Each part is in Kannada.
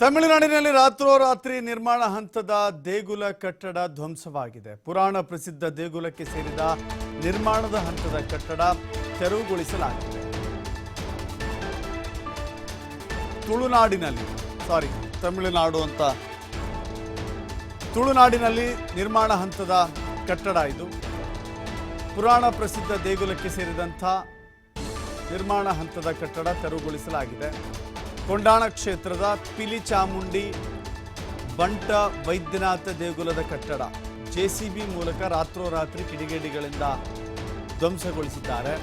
ತಮಿಳುನಾಡಿನಲ್ಲಿ ರಾತ್ರೋರಾತ್ರಿ ನಿರ್ಮಾಣ ಹಂತದ ದೇಗುಲ ಕಟ್ಟಡ ಧ್ವಂಸವಾಗಿದೆ. ಪುರಾಣ ಪ್ರಸಿದ್ಧ ದೇಗುಲಕ್ಕೆ ಸೇರಿದ ನಿರ್ಮಾಣದ ಹಂತದ ಕಟ್ಟಡ ತೆರವುಗೊಳಿಸಲಾಗಿದೆ. ತುಳುನಾಡಿನಲ್ಲಿ ಸಾರಿ ತಮಿಳುನಾಡು ಅಂತ. ತುಳುನಾಡಿನಲ್ಲಿ ನಿರ್ಮಾಣ ಹಂತದ ಕಟ್ಟಡ ಇದು. ಪುರಾಣ ಪ್ರಸಿದ್ಧ ದೇಗುಲಕ್ಕೆ ಸೇರಿದಂಥ ನಿರ್ಮಾಣ ಹಂತದ ಕಟ್ಟಡ ತೆರವುಗೊಳಿಸಲಾಗಿದೆ. ಕೊಂಡಾಣ ಕ್ಷೇತ್ರದ ಪಿಲಿ ಚಾಮುಂಡಿ ಬಂಟ ವೈದ್ಯನಾಥ ದೇಗುಲದ ಕಟ್ಟಡ ಜೆಸಿಬಿ ಮೂಲಕ ರಾತ್ರೋರಾತ್ರಿ ಕಿಡಿಗೇಡಿಗಳಿಂದ ಧ್ವಂಸಗೊಳಿಸಿದ್ದಾರೆ.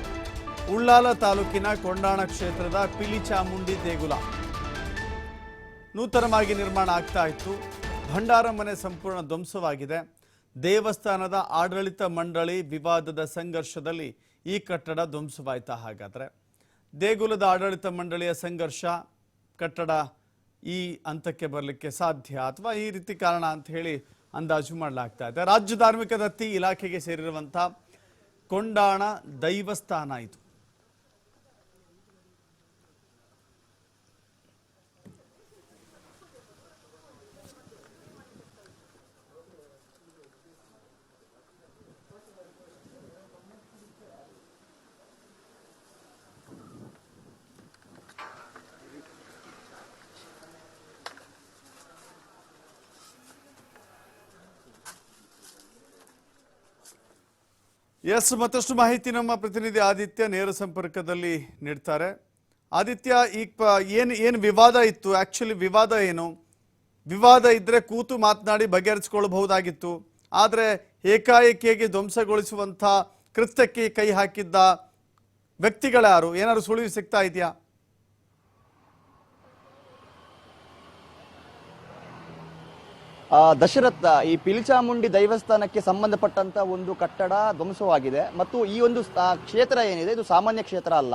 ಉಳ್ಳಾಲ ತಾಲೂಕಿನ ಕೊಂಡಾಣ ಕ್ಷೇತ್ರದ ಪಿಲಿ ಚಾಮುಂಡಿ ದೇಗುಲ ನೂತನವಾಗಿ ನಿರ್ಮಾಣ ಆಗ್ತಾ ಇತ್ತು. ಭಂಡಾರ ಮನೆ ಸಂಪೂರ್ಣ ಧ್ವಂಸವಾಗಿದೆ. ದೇವಸ್ಥಾನದ ಆಡಳಿತ ಮಂಡಳಿ ವಿವಾದದ ಸಂಘರ್ಷದಲ್ಲಿ ಈ ಕಟ್ಟಡ ಧ್ವಂಸವಾಯ್ತಾ ಹಾಗಾದರೆ. ದೇಗುಲದ ಆಡಳಿತ ಮಂಡಳಿಯ ಸಂಘರ್ಷ ಕಟ್ಟಡ ಈ ಹಂತಕ್ಕೆ ಬರಲಿಕ್ಕೆ ಸಾಧ್ಯ ಅಥವಾ ಈ ರೀತಿ ಕಾರಣ ಅಂತ ಹೇಳಿ ಅಂದಾಜು ಮಾಡಲಾಗ್ತಾ ಇದೆ. ರಾಜ್ಯ ಧಾರ್ಮಿಕ ದತ್ತಿ ಇಲಾಖೆಗೆ ಸೇರಿರುವಂಥ ಕೊಂಡಾಣ ದೈವಸ್ಥಾನ ಇದು. ಎಸ್, ಮತ್ತಷ್ಟು ಮಾಹಿತಿ ನಮ್ಮ ಪ್ರತಿನಿಧಿ ಆದಿತ್ಯ ನೇರ ಸಂಪರ್ಕದಲ್ಲಿ ನೀಡ್ತಾರೆ. ಆದಿತ್ಯ ಈಗ ಏನು, ಏನ್ ವಿವಾದ ಇತ್ತು? ಆ್ಯಕ್ಚುಲಿ ವಿವಾದ ಏನು? ವಿವಾದ ಇದ್ದರೆ ಕೂತು ಮಾತನಾಡಿ ಬಗೆಹರಿಸಿಕೊಳ್ಳಬಹುದಾಗಿತ್ತು. ಆದರೆ ಏಕಾಏಕಿಯಾಗಿ ಧ್ವಂಸಗೊಳಿಸುವಂಥ ಕೃತ್ಯಕ್ಕೆ ಕೈ ಹಾಕಿದ್ದ ವ್ಯಕ್ತಿಗಳ್ಯಾರು ಏನಾದ್ರು ಸುಳಿವು ಸಿಗ್ತಾ ಇದೆಯಾ? ದಶರಥ ಈ ಪಿಲಿಚಾಮುಂಡಿ ದೈವಸ್ಥಾನಕ್ಕೆ ಸಂಬಂಧಪಟ್ಟಂತ ಒಂದು ಕಟ್ಟಡ ಧ್ವಂಸವಾಗಿದೆ. ಮತ್ತು ಈ ಒಂದು ಕ್ಷೇತ್ರ ಏನಿದೆ, ಇದು ಸಾಮಾನ್ಯ ಕ್ಷೇತ್ರ ಅಲ್ಲ.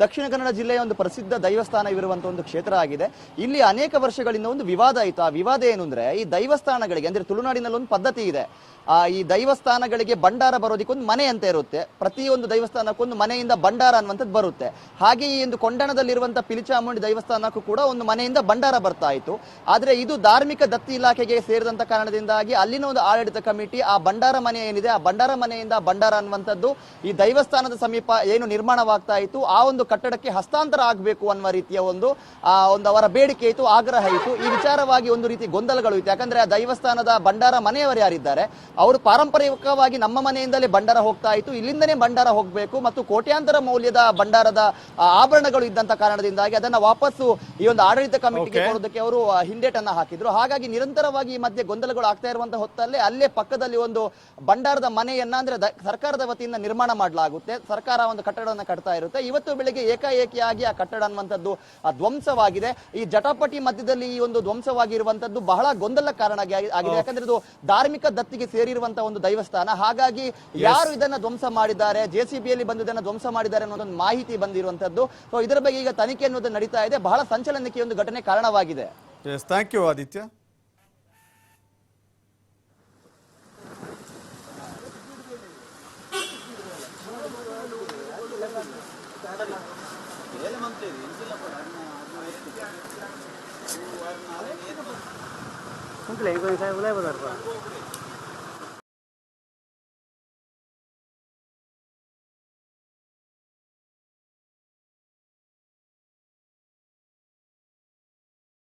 ದಕ್ಷಿಣ ಕನ್ನಡ ಜಿಲ್ಲೆಯ ಒಂದು ಪ್ರಸಿದ್ಧ ದೈವಸ್ಥಾನವಿರುವಂತಹ ಒಂದು ಕ್ಷೇತ್ರ ಆಗಿದೆ. ಇಲ್ಲಿ ಅನೇಕ ವರ್ಷಗಳಿಂದ ಒಂದು ವಿವಾದ ಆಯಿತು. ಆ ವಿವಾದ ಏನು ಅಂದ್ರೆ, ಈ ದೈವಸ್ಥಾನಗಳಿಗೆ, ಅಂದ್ರೆ ತುಳುನಾಡಿನಲ್ಲಿ ಒಂದು ಪದ್ಧತಿ ಇದೆ. ಈ ದೈವಸ್ಥಾನಗಳಿಗೆ ಭಂಡಾರ ಬರೋದಕ್ಕೊಂದು ಮನೆ ಅಂತ ಇರುತ್ತೆ. ಪ್ರತಿಯೊಂದು ದೈವಸ್ಥಾನಕ್ಕೊಂದು ಮನೆಯಿಂದ ಭಂಡಾರ ಅನ್ನುವಂಥದ್ದು ಬರುತ್ತೆ. ಹಾಗೆ ಈ ಒಂದು ಕೊಂಡಣದಲ್ಲಿರುವಂಥ ಪಿಲಿಚಾಮುಂಡಿ ದೇವಸ್ಥಾನಕ್ಕೂ ಕೂಡ ಒಂದು ಮನೆಯಿಂದ ಭಂಡಾರ ಬರ್ತಾ ಇತ್ತು. ಆದರೆ ಇದು ಧಾರ್ಮಿಕ ದತ್ತಿ ಇಲಾಖೆಗೆ ಸೇರಿದಂತ ಕಾರಣದಿಂದಾಗಿ ಅಲ್ಲಿನ ಒಂದು ಆಡಳಿತ ಕಮಿಟಿ ಆ ಭಂಡಾರ ಮನೆ ಏನಿದೆ, ಆ ಭಂಡಾರ ಮನೆಯಿಂದ ಭಂಡಾರ ಅನ್ನುವಂಥದ್ದು ಈ ದೈವಸ್ಥಾನದ ಸಮೀಪ ಏನು ನಿರ್ಮಾಣವಾಗ್ತಾ ಇತ್ತು, ಆ ಒಂದು ಕಟ್ಟಡಕ್ಕೆ ಹಸ್ತಾಂತರ ಆಗಬೇಕು ಅನ್ನುವ ರೀತಿಯ ಒಂದು, ಆ, ಒಂದು ಅವರ ಬೇಡಿಕೆ ಇತ್ತು, ಆಗ್ರಹ ಇತ್ತು. ಈ ವಿಚಾರವಾಗಿ ಒಂದು ರೀತಿ ಗೊಂದಲಗಳು ಇತ್ತು. ಯಾಕಂದ್ರೆ ಆ ದೈವಸ್ಥಾನದ ಭಂಡಾರ ಮನೆಯವರು ಯಾರಿದ್ದಾರೆ? ಅವರು ಪಾರಂಪರಿಕವಾಗಿ ನಮ್ಮ ಮನೆಯಿಂದಲೇ ಭಂಡಾರ ಹೋಗ್ತಾ ಇತ್ತು. ಇಲ್ಲಿಂದನೇ ಭಂಡಾರ ಹೋಗಬೇಕು ಮತ್ತು ಕೋಟ್ಯಾಂತರ ಮೌಲ್ಯದ ಭಂಡಾರದ ಆಭರಣಗಳು ಇದ್ದಂತ ಕಾರಣದಿಂದಾಗಿ ಅದನ್ನ ವಾಪಸ್ಸು ಈ ಒಂದು ಆಡಳಿತ ಕಮಿಟಿಗೆ. ಕೊಡೋದಕ್ಕೆ ಅವರು ಹಿಂದೇಟನ್ನ ಹಾಕಿದ್ರು. ಹಾಗಾಗಿ ನಿರಂತರವಾಗಿ ಈ ಮಧ್ಯೆ ಗೊಂದಲಗಳು ಆಗ್ತಾ ಇರುವಂತಹ ಹೊತ್ತಲ್ಲೇ ಅಲ್ಲೇ ಪಕ್ಕದಲ್ಲಿ ಒಂದು ಭಂಡಾರದ ಮನೆಯನ್ನ ಅಂದ್ರೆ ಸರ್ಕಾರದ ವತಿಯಿಂದ ನಿರ್ಮಾಣ ಮಾಡಲಾಗುತ್ತೆ. ಸರ್ಕಾರ ಒಂದು ಕಟ್ಟಡವನ್ನು ಕಟ್ತಾ ಇರುತ್ತೆ. ಇವತ್ತು ಬೆಳಿಗ್ಗೆ ಏಕಾಏಕಿಯಾಗಿ ಆ ಕಟ್ಟಡ ಅನ್ನುವಂಥದ್ದು ಆ, ಧ್ವಂಸವಾಗಿದೆ. ಈ ಜಟಾಪಟಿ ಮಧ್ಯದಲ್ಲಿ ಈ ಒಂದು ಧ್ವಂಸವಾಗಿರುವಂತದ್ದು ಬಹಳ ಗೊಂದಲ ಕಾರಣ ಆಗಿ- ಆಗಿದೆ. ಯಾಕಂದ್ರೆ ಇದು ಧಾರ್ಮಿಕ ದತ್ತಿಗೆ ಸೇರಿರುವಂತಹ ಒಂದು ದೈವಸ್ಥಾನ. ಹಾಗಾಗಿ ಯಾರು ಇದನ್ನ ಧ್ವಂಸ ಮಾಡಿದ್ದಾರೆ ಜೆಸಿಬಿಯಲ್ಲಿ ಬಂದು ಇದನ್ನ ಧ್ವಂಸ ಮಾಡಿದ್ದಾರೆ ಅನ್ನೋದೊಂದು ಮಾಹಿತಿ ಬಂದಿರುವಂತದ್ದು. ಸೊ ಇದರ ಬಗ್ಗೆ ಈಗ ತನಿಖೆ ಅನ್ನೋದು ನಡೀತಾ ಇದೆ. ಬಹಳ ಸಂಚಲನಕ್ಕೆ ಒಂದು ಘಟನೆ ಕಾರಣವಾಗಿದೆ. Thank you Aditya. Mulai benar pak.